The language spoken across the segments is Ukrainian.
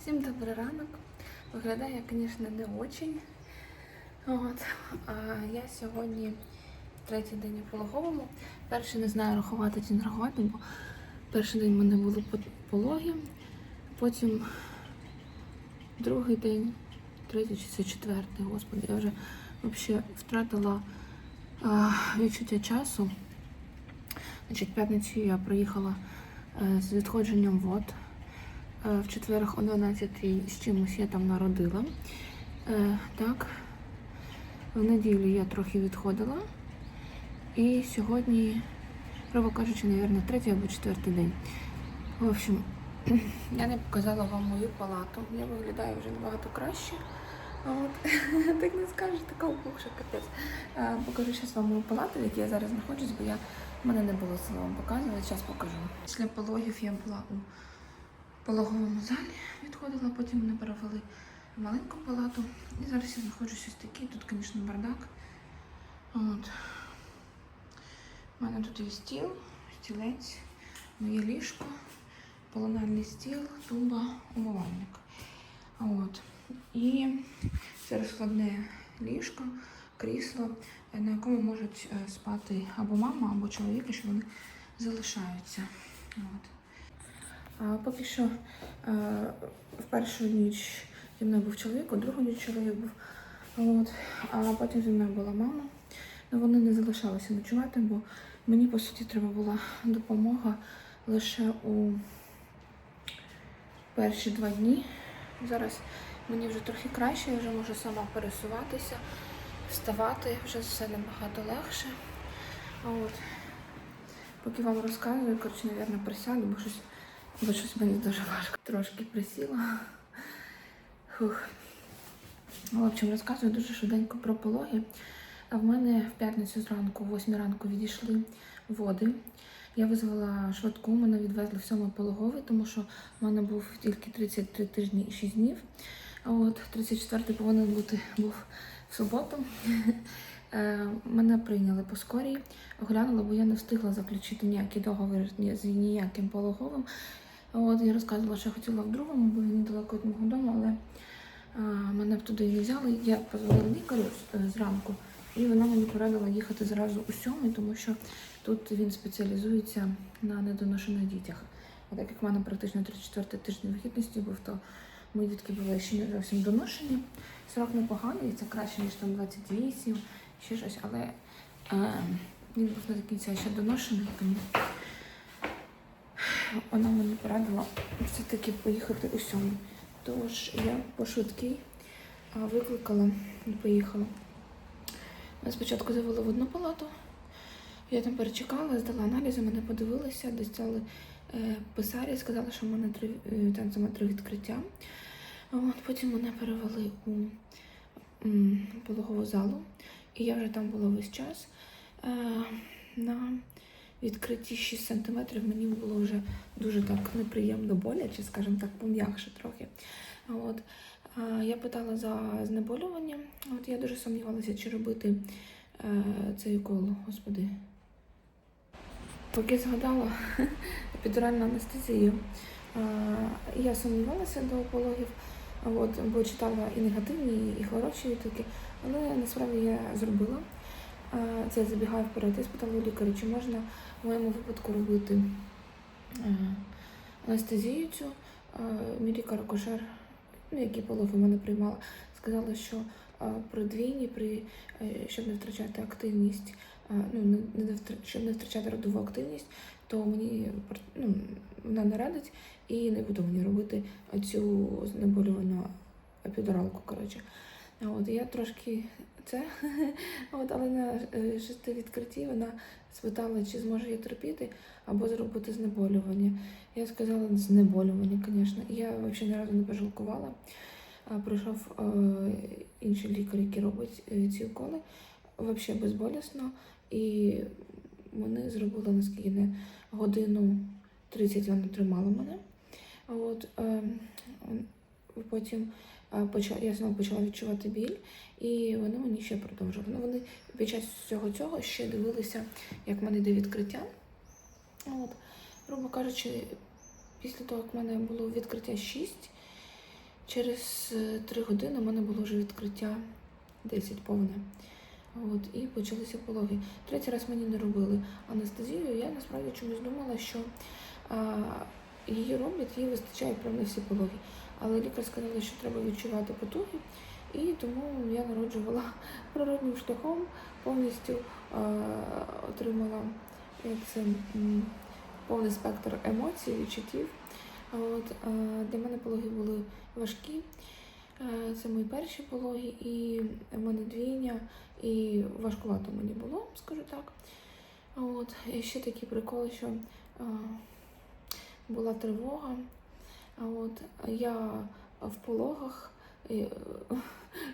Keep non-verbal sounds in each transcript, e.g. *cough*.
Всім добрий ранок. Виглядає, звісно, не очень. От. А я сьогодні третій день у пологовому. Перший не знаю рахувати чи не рахувати, бо перший день в мене були по- пологи, потім другий день, третій чи це четвертий, господи, я вже взагалі втратила а, відчуття часу. Значить, п'ятницю я приїхала е, з відходженням вод. Е, В четверг о 12 з чимось я там народила. Е, так. В неділю я трохи відходила. І сьогодні, грубо кажучи, мабуть, третій або четвертий день. В общем, *clears throat* я не показала вам мою палату. Я виглядаю вже набагато краще. От. *laughs* Так не скажеш, така опухша капець. Е, Покажу зараз вам мою палату, в якій я зараз знаходжусь, бо я в мене не було сили вам показувати. Зараз покажу. Після пологів я була у пологовому залі відходила, потім мене перевели в маленьку палату. І зараз я знаходжусь ось такий. Тут, звісно, бардак. От. У мене тут є стіл, стілець, моє ліжко, полональний стіл, туба, умивальник. От. І це розкладне ліжко, крісло, на якому можуть е, спати або мама, або чоловік, якщо вони залишаються. От. А поки що е, в першу ніч зі мною був чоловік, у другу ніч чоловік був. От. А потім зі мною була мама. Ну, вони не залишалися ночувати, бо мені, по суті, треба була допомога лише у перші два дні. Зараз мені вже трохи краще, я вже можу сама пересуватися, вставати, вже все набагато легше. От. Поки вам розказую, коротше, мабуть, присяду, бо щось Бо щось мені дуже важко. Трошки присіла. Фух. В общем, розказую дуже швиденько про пологи. А в мене в п'ятницю зранку, о 8 ранку, відійшли води. Я визвала швидку, мене відвезли в сьомий пологовий, тому що в мене був тільки 33 тижні і 6 днів. А от 34-й повинен бути був в суботу. *laughs* Е, Мене прийняли по скорій, оглянула, бо я не встигла заключити ніякий договір з ніяким пологовим. От я розказувала, що я хотіла в другому, бо він недалеко від мого дому, але а, мене б туди не взяли. Я позвонила лікарю е, зранку, і вона мені порадила їхати зразу у сьомий, тому що тут він спеціалізується на недоношених дітях. А так як в мене практично 34 тиждень вихідності був, то мої дітки були ще не зовсім доношені. Срок непоганий, це краще, ніж там 28, ще щось, але е, він був не до кінця ще доношений, тому вона мені порадила все-таки поїхати у сьому. Тож я по швидкій викликала і поїхала. Мене спочатку завели в одну палату. Я там перечекала, здала аналізи, мене подивилися, достали е, писарі, сказали, що в мене три, е, три відкриття. От, потім мене перевели у пологову залу, і я вже там була весь час. Е, на відкритті 6 см мені було вже дуже так неприємно боляче, скажімо так, пом'якше трохи. От. Я питала за знеболювання. От я дуже сумнівалася, чи робити е, цей укол, господи. Поки згадала *laughs* епідуральну анестезію, я сумнівалася до пологів, от, бо читала і негативні, і хороші відгуки, але насправді я зробила. Це забігаю вперед. Я спитала у лікаря, чи можна в моєму випадку робити е, анестезію цю. Мій лікар-акушер, ну, який пологи мене приймала, сказала, що при двійні, при, е, щоб не втрачати активність, ну, не, щоб не втрачати родову активність, то мені ну, вона не радить і не буде мені робити цю знеболювану епідуралку. Коротше. От я трошки це, *laughs* от, але на е, шести відкритті вона спитала, чи зможу я терпіти або зробити знеболювання. Я сказала знеболювання, звісно. Я взагалі ні разу не пожалкувала. А Прийшов е, інший лікар, який робить е, ці уколи, взагалі безболісно. І вони зробили наскільки не годину 30 вона тримала мене. От, е, потім почала, я знову почала відчувати біль, і вони мені ще продовжували. Ну, вони під час всього цього ще дивилися, як в мене йде відкриття. От, грубо кажучи, після того, як в мене було відкриття 6, через е, три години в мене було вже відкриття 10 повне. От, і почалися пологи. Третій раз мені не робили анестезію. Я насправді чомусь думала, що а, її роблять, їй вистачає прямо на всі пологи. Але лікар сказала, що треба відчувати потуги, і тому я народжувала *laughs* природним шляхом, повністю а, отримала як це, повний спектр емоцій, відчуттів. От, а, для мене пологи були важкі. Е, Це мої перші пологи, і в мене двійня, і важкувато мені було, скажу так. От, і ще такий прикол, що а, була тривога. От я в пологах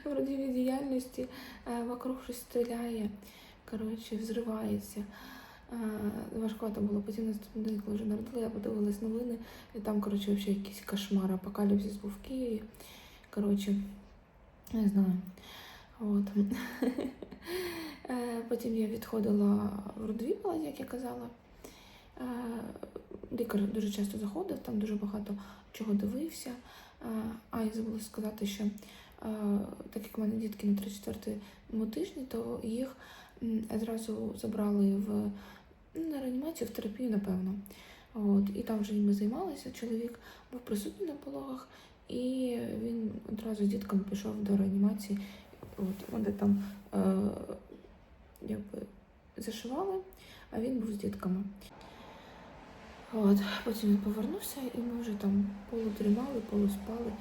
в родинній діяльності е, вокруг щось стріляє, коротше, взривається. Е, Важкувато було. Потім наступний день, коли вже народила, я подивилась новини, і там, коротше, взагалі якийсь кошмар, апокаліпсис був в Києві. Коротше, не знаю. От. *laughs* Е, Потім я відходила в родовій як я казала. Е, Лікар дуже часто заходив, там дуже багато чого дивився. Е, А я забула сказати, що е, так як в мене дітки на 3-4 тижні, то їх одразу забрали в ну, на реанімацію, в терапію, напевно. От, і там вже ними займалися. Чоловік був присутній на пологах, і він одразу з дітками пішов до реанімації. От, вони там е, якби зашивали, а він був з дітками. От, потім він повернувся, і ми вже там полудрімали, полуспали.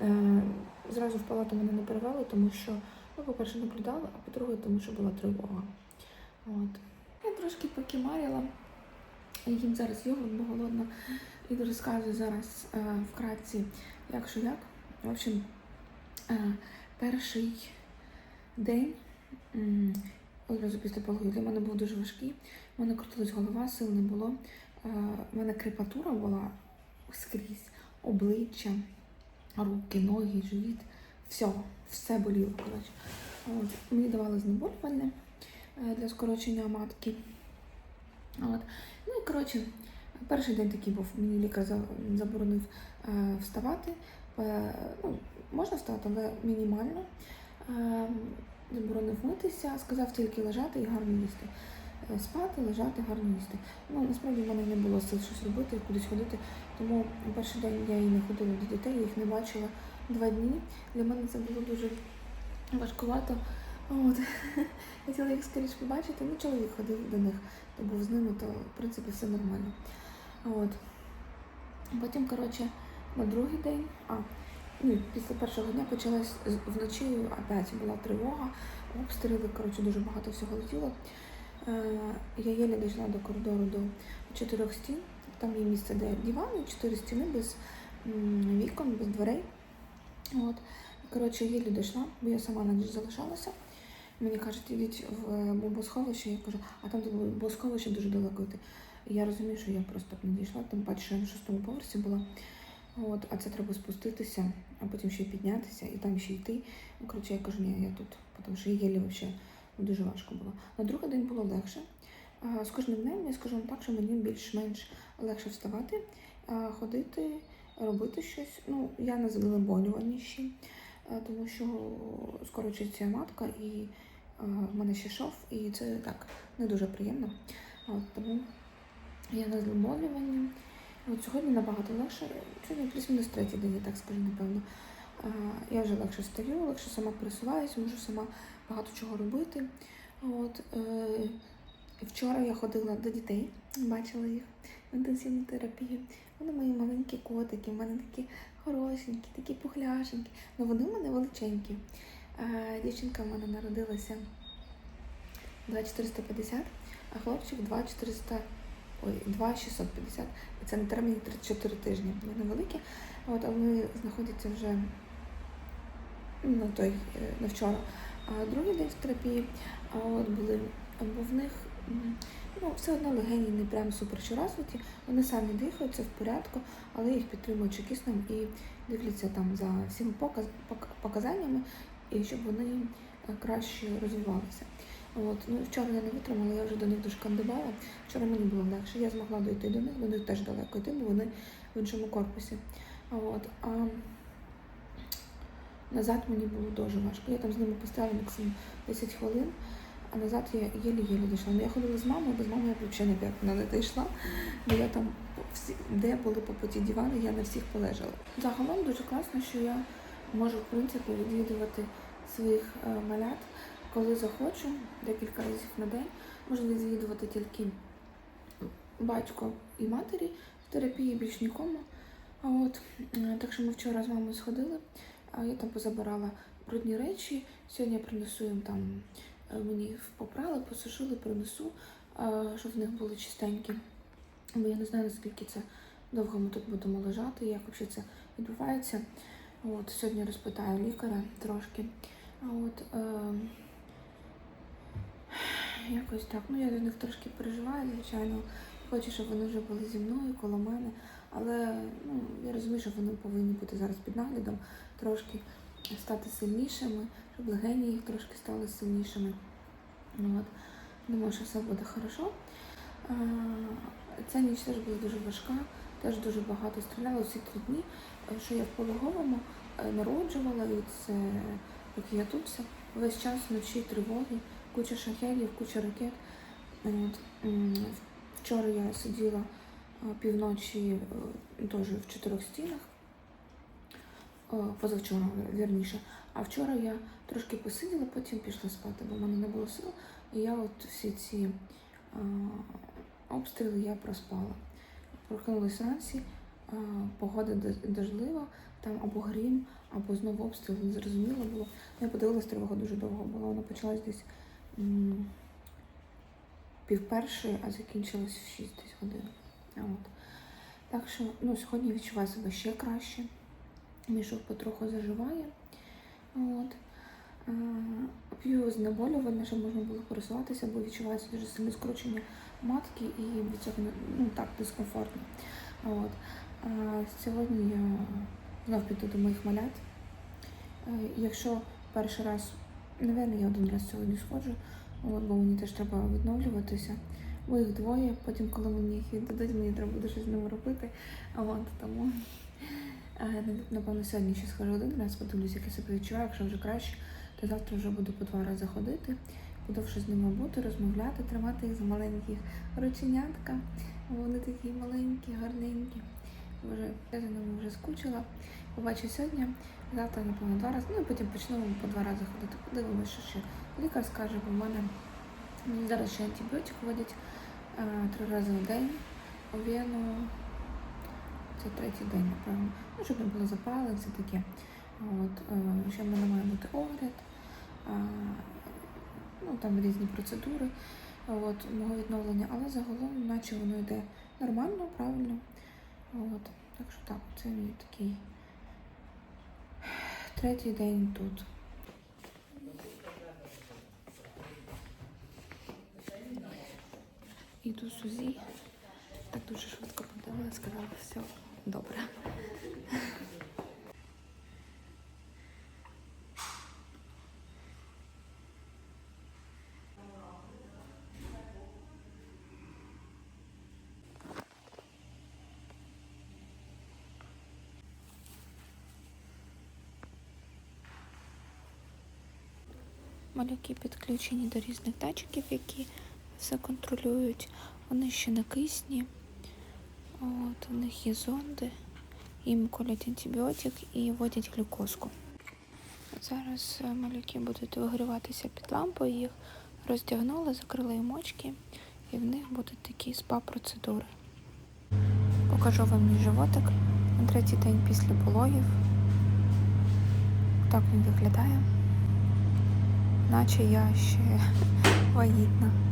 Е, зразу в палату мене не перевели, тому що, ну, по-перше, наблюдали, а по-друге, тому що була тривога. От. Я трошки покімарила. Їм зараз йогурт, бо голодна. І розказую зараз е, вкратці, як що як. В общем, е, перший день одразу після пологів для мене був дуже важкий. У мене крутилась голова, сил не було. Е, У мене крепатура була скрізь, обличчя, руки, ноги, живіт. Все, все боліло. Коротше. От. Мені давали знеболювальне е, для скорочення матки. От. Ну і коротше, перший день такий був. Мені лікар заборонив е, вставати. Ну, можна встати, але мінімально. Заборонив митися, сказав тільки лежати і гарно їсти. Е, Спати, лежати, гарно їсти. Ну, насправді в мене не було сил щось робити, кудись ходити. Тому перший день я і не ходила до дітей, я їх не бачила два дні. Для мене це було дуже важкувато. От. *laughs* Хотіла їх скоріше побачити. Ну, чоловік ходив до них, то був з ними, то в принципі все нормально. От. Потім, коротше, на другий день, а, ну, і після першого дня почалась вночі опять була тривога, обстріли, коротше, дуже багато всього летіло. Е, я єлі дійшла до коридору до чотирьох стін. Там є місце, де диван, і чотири стіни без вікон, без дверей. От. Коротше, єлі дійшла, бо я сама на ніч залишалася. Мені кажуть, ідіть в е, бомбосховище. Я кажу, а там до бомбосховища дуже далеко йти. Я розумію, що я просто не дійшла, тим паче, що я на шостому поверсі була. От, а це треба спуститися, а потім ще піднятися і там ще йти. Коротше, я кажу, ні, я тут, тому що єлі взагалі дуже важко було. На другий день було легше. З кожним днем я скажу вам так, що мені більш-менш легше вставати, ходити, робити щось. Ну, я на знеболюваніші, тому що скорочується матка і в мене ще шов, і це так не дуже приємно. От, тому я на знеболюванні. От сьогодні набагато легше. Сьогодні плюс-мінус третій день, я так скажу, напевно. Я вже легше встаю, легше сама пересуваюся, можу сама багато чого робити. От, е, вчора я ходила до дітей, бачила їх в інтенсивній терапії. Вони мої маленькі котики, в мене такі хорошенькі, такі пухляшенькі. Ну вони в мене величенькі. Е, дівчинка в мене народилася 2450, а хлопчик 2400, ой, 2650. І це на терміні 34 тижні. Вони великі, от, а вони знаходяться вже на той е, на вчора. Другий день в терапії, от були, бо в них ну, все одно легені не прям супер розвиті. Вони самі дихають, це в порядку, але їх підтримують чекісним і дивляться там за всіма показ, показаннями, і щоб вони е, краще розвивалися. От, ну, вчора я не витримала, я вже до них дошкандибала. Вчора мені було легше. Я змогла дойти до них, до них теж далеко йти, бо вони в іншому корпусі. От, а Назад мені було дуже важко. Я там з ними постояла максимум 10 хвилин, а назад я єлі-єлі дійшла. Ну, я ходила з мамою, без мами я взагалі ніяк не дійшла. Бо я там всі, де були по поті дивани, я на всіх полежала. Загалом дуже класно, що я можу в принципі відвідувати своїх е, малят, коли захочу, декілька разів на день. Можу відвідувати тільки батько і матері в терапії, більш нікому. А от е, так що ми вчора з мамою сходили, а я там позабирала брудні речі. Сьогодні я принесу їм там е, мені попрали, посушили, принесу, е, щоб в них були чистенькі. Бо я не знаю, наскільки це довго ми тут будемо лежати, як взагалі це відбувається. От, сьогодні розпитаю лікаря трошки. А от, е, якось так. Ну, я за них трошки переживаю, звичайно. Хочу, щоб вони вже були зі мною, коло мене. Але ну, я розумію, що вони повинні бути зараз під наглядом, трошки стати сильнішими, щоб легені їх трошки стали сильнішими. Ну, От. Думаю, що все буде хорошо. Ця ніч теж була дуже важка, теж дуже багато стріляла всі три дні, е, що я в пологовому е, народжувала, і це поки я тут все, весь час вночі тривоги, куча шахедів, куча ракет. От. Вчора я сиділа е, півночі е, теж в чотирьох стінах, Е, позавчора, вірніше. А вчора я трошки посиділа, потім пішла спати, бо в мене не було сил. І я от всі ці е, обстріли я проспала. Прокинулась вранці, е, погода дож- дождлива, там або грім, або знову обстріл, не зрозуміло було. Я подивилась, тривога дуже довго була. Вона почалась десь пів першої, а закінчилась в 6 десь годин. Так що ну, сьогодні відчуваю себе ще краще. Мішок потроху заживає. От. П'ю знеболювальне, щоб можна було пересуватися, бо відчувається дуже сильне скручення матки і від цього ну, так дискомфортно. От. А сьогодні я знов піду до моїх малят. Е, Якщо перший раз, напевно, я один раз сьогодні сходжу, бо мені теж треба відновлюватися. Бо їх двоє, потім, коли мені їх віддадуть, мені треба буде щось з ними робити. А От, тому е, напевно сьогодні ще схожу один раз, подивлюсь, як я себе відчуваю, якщо вже краще, то завтра вже буду по два рази ходити, вже з ними бути, розмовляти, тримати їх за маленьких рученятка. Вони такі маленькі, гарненькі. Боже, я за ними вже скучила. Побачу сьогодні, завтра, напевно, два рази. Ну і потім почнемо по два рази ходити. Подивимося, що ще лікар скаже, бо в мене зараз ще антибіотик вводять е, три рази в день. У вену це третій день, напевно. Ну, щоб не було запалень, все таке. От, е, ще в мене має бути огляд, ну там різні процедури от, мого відновлення, але загалом, наче воно йде нормально, правильно. От, так що так, це мій такий третій день тут. Іду з УЗІ. Так дуже швидко подивила, сказала, все добре. Малюки підключені до різних датчиків, які все контролюють. Вони ще на кисні. От, у них є зонди, їм колять антибіотик і вводять глюкозку. Зараз е, малюки будуть вигріватися під лампою, їх роздягнули, закрили їм очки, і в них будуть такі спа-процедури. Покажу вам мій животик на третій день після пологів. Так він виглядає наче я ще *laughs* вагітна.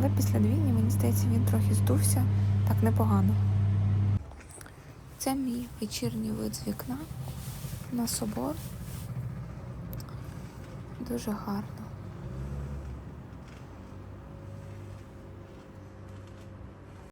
Але після двійні, мені здається, він трохи здувся так непогано. Це мій вечірній вид з вікна на собор. Дуже гарно.